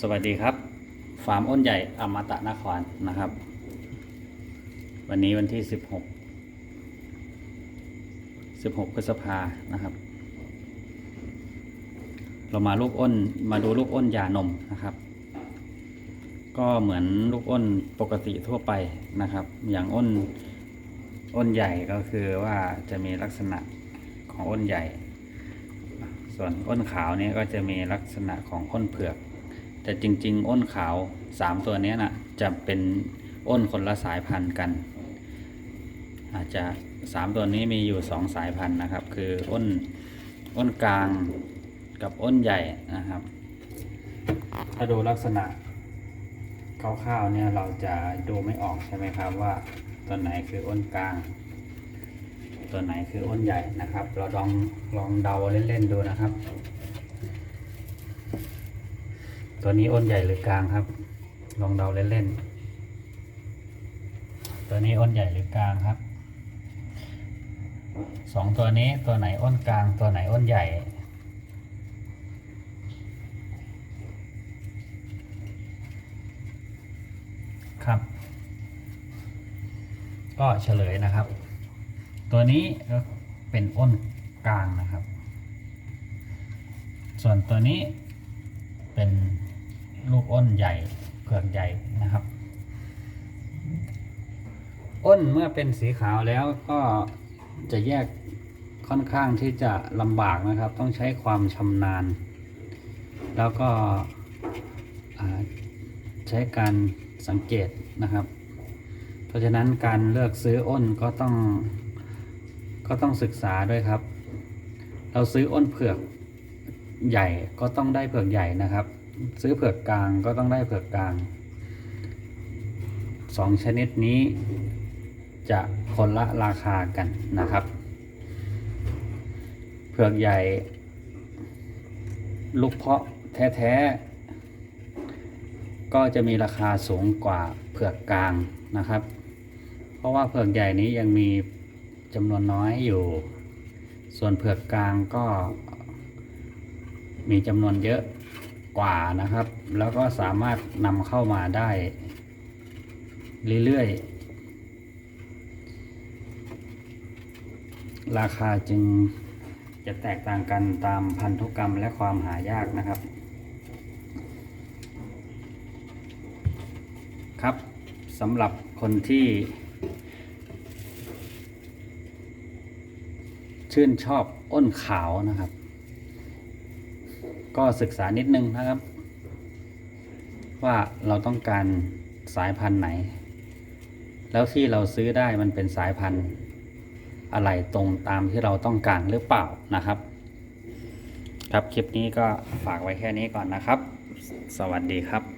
สวัสดีครับ ฟาร์มอ้นใหญ่อมตะนครนะครับ วันนี้วันที่ 16 16พฤษภานะครับ เรามาลูกอ้นมาดูลูกอ้นยานมนะครับ ก็เหมือนลูกอ้นปกติทั่วไปนะครับ อย่างอ้นอ้นใหญ่ก็คือว่าจะมีลักษณะของอ้นใหญ่ ส่วนอ้นขาวนี่ก็จะมีลักษณะของอ้นเผือก แต่จริง ๆ อ้นขาวสามตัวนี้นะจะเป็นอ้นคนละสายพันธุ์กัน อาจจะสามตัวนี้มีอยู่สองสายพันธุ์นะครับ คืออ้นอ้นกลางกับอ้นใหญ่นะครับ ถ้าดูลักษณะคร่าวๆเนี่ยเราจะดูไม่ออกใช่ไหมครับว่าตัวไหนคืออ้นกลาง ตัวไหนคืออ้นใหญ่นะครับ เราลองลองเดาเล่นๆดูนะครับ ตัวนี้อ้นใหญ่หรือกลางครับ ลองเดาเล่นๆ ตัวนี้อ้นใหญ่หรือกลางครับสองตัวนี้ตัวไหนอ้นกลางตัวไหนอ้นใหญ่ ครับ ก็เฉลยนะครับ ตัวนี้ก็เป็นอ้นกลางนะครับ ส่วนตัวนี้เป็น ลูกอ้นใหญ่เผือกใหญ่นะครับ อ้นเมื่อเป็นสีขาวแล้วก็จะแยกค่อนข้างที่จะลำบากนะครับ ต้องใช้ความชำนาญ แล้วก็ใช้การสังเกตนะครับ เพราะฉะนั้นการเลือกซื้ออ้นก็ต้องก็ต้องศึกษาด้วยครับ เราซื้ออ้นเผือกใหญ่ก็ต้องได้เผือกใหญ่นะครับ ซื้อเผือกกลางก็ต้องได้เผือกกลางสองชนิดนี้จะคนละราคากันนะครับ เผือกใหญ่ ลูกเพาะแท้ๆ ก็จะมีราคาสูงกว่าเผือกกลางนะครับ เพราะว่าเผือกใหญ่นี้ยังมีจำนวนน้อยอยู่ ส่วนเผือกกลางก็มีจำนวนเยอะ กว่านะครับ แล้วก็สามารถนำเข้ามาได้ เรื่อยๆ ราคาจึงจะแตกต่างกันตามพันธุกรรมและความหายากนะครับ ครับสำหรับคนที่ชื่นชอบอ้นขาวนะครับ ก็ศึกษานิดนึงนะครับ ว่าเราต้องการสายพันธุ์ไหน แล้วที่เราซื้อได้มันเป็นสายพันธุ์อะไรตรงตามที่เราต้องการหรือเปล่านะครับ ครับคลิปนี้ก็ฝากไว้แค่นี้ก่อนนะครับ สวัสดีครับ